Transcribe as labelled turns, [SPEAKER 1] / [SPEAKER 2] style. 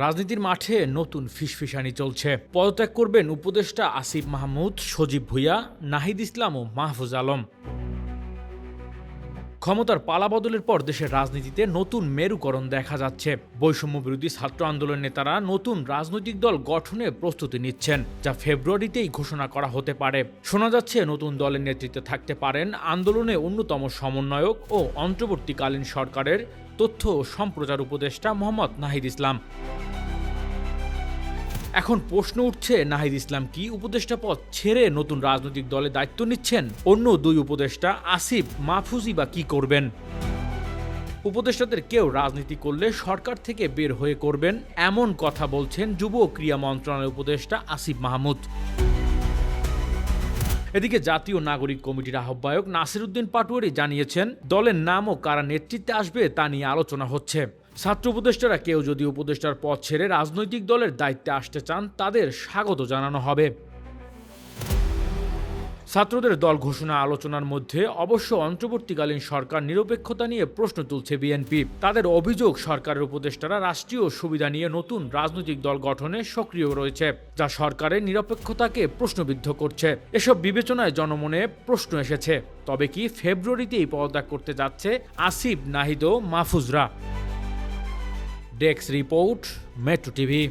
[SPEAKER 1] রাজনীতির মাঠে নতুন ফিসফিসানি চলছে। পদত্যাগ করবেন উপদেষ্টা আসিফ মাহমুদ, সজীব ভুইয়া, নাহিদ ইসলাম ও মাহফুজ আলম। ক্ষমতার পালাবদলের পর দেশের রাজনীতিতে নতুন মেরুকরণ দেখা যাচ্ছে। বৈষম্য বিরোধী ছাত্র আন্দোলন নেতারা নতুন রাজনৈতিক দল গঠনে প্রস্তুতি নিচ্ছেন, যা ফেব্রুয়ারিতেই ঘোষণা করা হতে পারে। শোনা যাচ্ছে নতুন দলের নেতৃত্বে থাকতে পারেন আন্দোলনে অন্যতম সমন্বয়ক ও অন্তর্বর্তীকালীন সরকারের তথ্য ও সম্প্রচার উপদেষ্টা মোহাম্মদ নাহিদ ইসলাম। এখন প্রশ্ন উঠছে, নাহিদ ইসলাম কি উপদেষ্টা পদ ছেড়ে নতুন রাজনৈতিক দলে দায়িত্ব নিচ্ছেন? অন্য দুই উপদেষ্টা, আসিফ মাহফুজি বা কি করবেন? উপদেষ্টাদের কেউ রাজনীতি করলে সরকার থেকে বের হয়ে করবেন, এমন কথা বলছেন যুব ও ক্রীড়া মন্ত্রণালয়ের উপদেষ্টা আসিফ মাহমুদ। এদিকে জাতীয় নাগরিক কমিটির আহ্বায়ক নাসিরুদ্দিন পাটুয়ারি জানিয়েছেন, দলের নাম ও কারা নেতৃত্বে আসবে তা নিয়ে আলোচনা হচ্ছে। ছাত্র উপদেষ্টারা কেউ যদি উপদেষ্টার পদ ছেড়ে রাজনৈতিক দলের দায়িত্বে আসতে চান, তাদের স্বাগত জানানো হবে। ছাত্রদের দল ঘোষণা আলোচনার মধ্যে অবশ্য অন্তর্বর্তীকালীন সরকার নিরপেক্ষতা নিয়ে প্রশ্ন তুলছে বিএনপি। তাদের অভিযোগ, সরকারের উপদেষ্টারা রাষ্ট্রীয় সুবিধা নিয়ে নতুন রাজনৈতিক দল গঠনে সক্রিয় রয়েছে, যা সরকারের নিরপেক্ষতাকে প্রশ্নবিদ্ধ করছে। এসব বিবেচনায় জনমনে প্রশ্ন এসেছে, তবে কি ফেব্রুয়ারিতেই পদত্যাগ করতে যাচ্ছে আসিফ, নাহিদ ও মাহফুজরা? Desk report Metro TV.